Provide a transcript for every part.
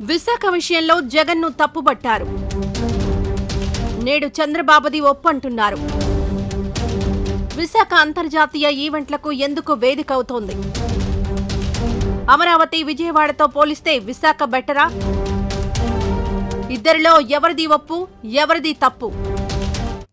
విశాఖ విషయంలో జగన్ను తప్పుబట్టారు. నేడు చంద్రబాబుది ఒప్పంటున్నారు. విశాఖ అంతర్జాతీయ ఈవెంట్లకు ఎందుకు వేదిక అవుతోంది? అమరావతి విజయవాడతో పోలిస్తే విశాఖ బెటరా? ఇద్దరిలో ఎవరిది ఒప్పు ఎవరిది తప్పు?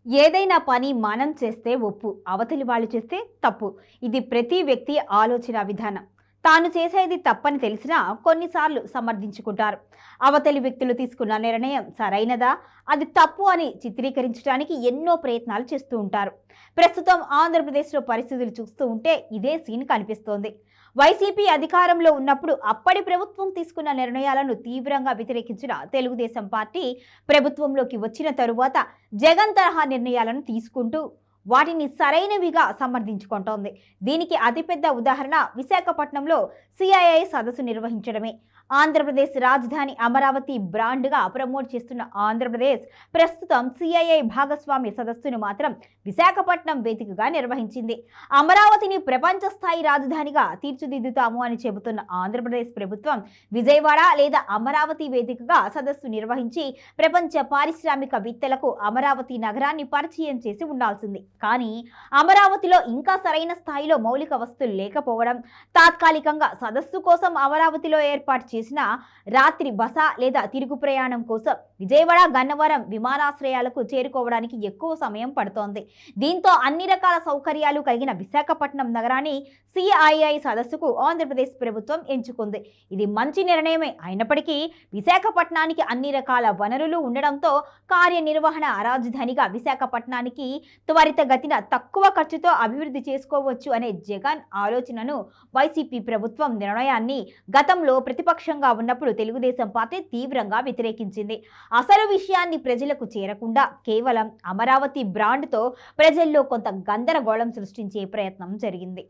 ఏదైనా పని మనం చేస్తే ఒప్పు అవతలి వాళ్ళు చేస్తే తప్పు. ఇది ప్రతి వ్యక్తి ఆలోచన విధానం. తాను చేసేది తప్పని తెలిసినా కొన్నిసార్లు సమర్థించుకుంటారు. అవతలి వ్యక్తులు తీసుకున్న నిర్ణయం సరైనదా? అది తప్పు అని చిత్రీకరించడానికి ఎన్నో ప్రయత్నాలు చేస్తూ ఉంటారు. ప్రస్తుతం ఆంధ్రప్రదేశ్లో పరిస్థితులు చూస్తూ ఉంటే ఇదే సీన్ కనిపిస్తోంది. వైసీపీ అధికారంలో ఉన్నప్పుడు అప్పటి ప్రభుత్వం తీసుకున్న నిర్ణయాలను తీవ్రంగా వ్యతిరేకించిన తెలుగుదేశం పార్టీ ప్రభుత్వంలోకి వచ్చిన తరువాత జగన్ తరహా నిర్ణయాలను తీసుకుంటూ వాటిని సరైనవిగా సమర్థించుకుంటోంది. దీనికి అతిపెద్ద ఉదాహరణ విశాఖపట్నంలో సిఐఐ సదస్సు నిర్వహించడమే. ఆంధ్రప్రదేశ్ రాజధాని అమరావతి బ్రాండ్గా ప్రమోట్ చేస్తున్న ఆంధ్రప్రదేశ్ ప్రస్తుతం సిఐఐ భాగస్వామి సదస్సును మాత్రం విశాఖపట్నం వేదికగా నిర్వహించింది. అమరావతిని ప్రపంచ స్థాయి రాజధానిగా తీర్చిదిద్దుతాము అని చెబుతున్న ఆంధ్రప్రదేశ్ ప్రభుత్వం విజయవాడ లేదా అమరావతి వేదికగా సదస్సు నిర్వహించి ప్రపంచ పారిశ్రామిక విత్తలకు అమరావతి నగరాన్ని పరిచయం చేసి ఉండాల్సింది. కానీ అమరావతిలో ఇంకా సరైన స్థాయిలో మౌలిక వస్తువులు లేకపోవడం తాత్కాలికంగా సదస్సు కోసం అమరావతిలో ఏర్పాటు చేసిన రాత్రి బస లేదా తిరుగు ప్రయాణం కోసం విజయవాడ గన్నవరం విమానాశ్రయాలకు చేరుకోవడానికి ఎక్కువ సమయం పడుతోంది. దీంతో అన్ని రకాల సౌకర్యాలు కలిగిన విశాఖపట్నం నగరాన్ని సిఐఐ సదస్సుకు ఆంధ్రప్రదేశ్ ప్రభుత్వం ఎంచుకుంది. ఇది మంచి నిర్ణయమే. అయినప్పటికీ విశాఖపట్నానికి అన్ని రకాల వనరులు ఉండడంతో కార్యనిర్వహణ రాజధానిగా విశాఖపట్నానికి త్వరితగతిన తక్కువ ఖర్చుతో అభివృద్ధి చేసుకోవచ్చు అనే జగన్ ఆలోచనను వైసీపీ ప్రభుత్వం నిర్ణయాన్ని గతంలో ప్రతిపక్షంగా ఉన్నప్పుడు తెలుగుదేశం పార్టీ తీవ్రంగా వ్యతిరేకించింది. అసలు విషయాన్ని ప్రజలకు చేరకుండా కేవలం అమరావతి బ్రాండ్తో ప్రజల్లో కొంత గందరగోళం సృష్టించే ప్రయత్నం జరిగింది.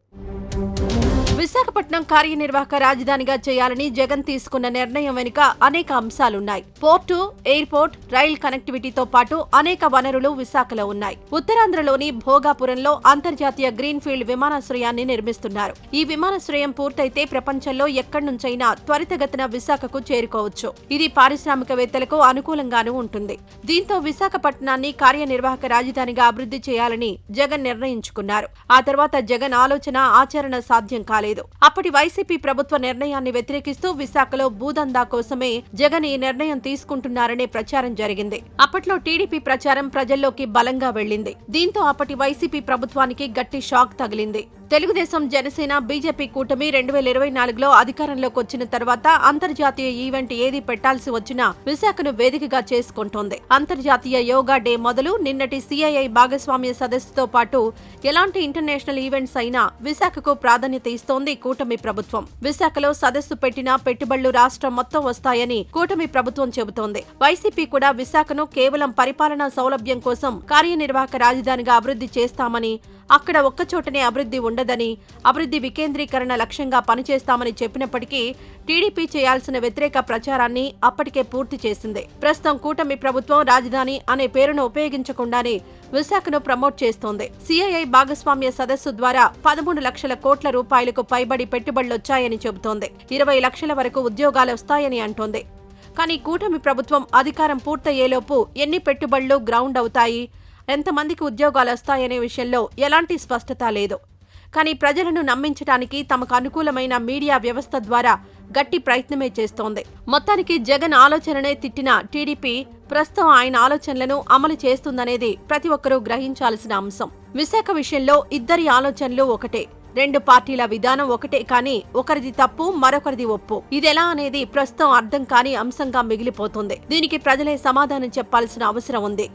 విశాఖపట్నం కార్యనిర్వాహక రాజధానిగా చేయాలని జగన్ తీసుకున్న నిర్ణయం వెనుక అనేక అంశాలున్నాయి. పోర్టు ఎయిర్పోర్ట్ రైల్ కనెక్టివిటీతో పాటు అనేక వనరులు విశాఖలో ఉన్నాయి. ఉత్తరాంధ్రలోని భోగాపురంలో అంతర్జాతీయ గ్రీన్ఫీల్డ్ విమానాశ్రయాన్ని నిర్మిస్తున్నారు. ఈ విమానాశ్రయం పూర్తయితే ప్రపంచంలో ఎక్కడి నుంచైనా త్వరితగతిన విశాఖకు చేరుకోవచ్చు. ఇది పారిశ్రామికవేత్తలకు అనుకూలంగానూ ఉంటుంది. దీంతో విశాఖపట్నాన్ని కార్యనిర్వాహక రాజధానిగా అభివృద్ధి చేయాలని జగన్ నిర్ణయించుకున్నారు. ఆ తర్వాత జగన్ ఆలోచన ఆచరణ సాధ్యం కాలేదు. అప్పటి వైసీపీ ప్రభుత్వ నిర్ణయాన్ని వ్యతిరేకిస్తూ విశాఖలో భూదందా కోసమే జగన్ ఈ నిర్ణయం తీసుకుంటున్నారనే ప్రచారం జరిగింది. అప్పట్లో టీడీపీ ప్రచారం ప్రజల్లోకి బలంగా వెళ్ళింది దీంతో అప్పటి వైసీపీ ప్రభుత్వానికి గట్టి షాక్ తగిలింది. తెలుగుదేశం జనసేన బీజేపీ కూటమి రెండు వేల ఇరవై నాలుగులో అధికారంలోకి వచ్చిన తర్వాత అంతర్జాతీయ ఈవెంట్ ఏది పెట్టాల్సి వచ్చినా విశాఖను వేదికగా చేసుకుంటోంది. అంతర్జాతీయ యోగా డే మొదలు నిన్నటి సిఐఐ భాగస్వామ్య సదస్సుతో పాటు ఎలాంటి ఇంటర్నేషనల్ ఈవెంట్స్ అయినా విశాఖకు ప్రాధాన్యత ఇస్తోంది కూటమి ప్రభుత్వం. విశాఖలో సదస్సు పెట్టినా పెట్టుబడులు రాష్ట్రం మొత్తం వస్తాయని కూటమి ప్రభుత్వం చెబుతోంది. వైసీపీ కూడా విశాఖను కేవలం పరిపాలనా సౌలభ్యం కోసం కార్యనిర్వాహక రాజధానిగా అభివృద్ధి చేస్తామని అక్కడ ఒక్కచోటనే అభివృద్ధి ఉండదని అభివృద్ధి వికేంద్రీకరణ లక్ష్యంగా పనిచేస్తామని చెప్పినప్పటికీ టీడీపీ చేయాల్సిన వ్యతిరేక ప్రచారాన్ని అప్పటికే పూర్తి చేసింది. ప్రస్తుతం కూటమి ప్రభుత్వం రాజధాని అనే పేరును ఉపయోగించకుండానే విశాఖను ప్రమోట్ చేస్తోంది. సిఐఐ భాగస్వామ్య సదస్సు ద్వారా పదమూడు లక్షల కోట్ల రూపాయలకు పైబడి పెట్టుబడులొచ్చాయని చెబుతోంది. ఇరవై లక్షల వరకు ఉద్యోగాలు వస్తాయని అంటోంది. కానీ కూటమి ప్రభుత్వం అధికారం పూర్తయ్యేలోపు ఎన్ని పెట్టుబడులు గ్రౌండ్ అవుతాయి ఎంతమందికి ఉద్యోగాలు వస్తాయనే విషయంలో ఎలాంటి స్పష్టత లేదు. కానీ ప్రజలను నమ్మించడానికి తమకు అనుకూలమైన మీడియా వ్యవస్థ ద్వారా గట్టి ప్రయత్నమే చేస్తోంది. మొత్తానికి జగన్ ఆలోచననే తిట్టిన టీడీపీ ప్రస్తుతం ఆయన ఆలోచనలను అమలు చేస్తుందనేది ప్రతి ఒక్కరూ గ్రహించాల్సిన అంశం. విశాఖ విషయంలో ఇద్దరి ఆలోచనలు ఒకటే. రెండు పార్టీల విధానం ఒకటే కానీ ఒకరిది తప్పు మరొకరిది ఒప్పు. ఇదెలా అనేది ప్రస్తుతం అర్థం కాని అంశంగా మిగిలిపోతుంది. దీనికి ప్రజలే సమాధానం చెప్పాల్సిన అవసరం ఉంది.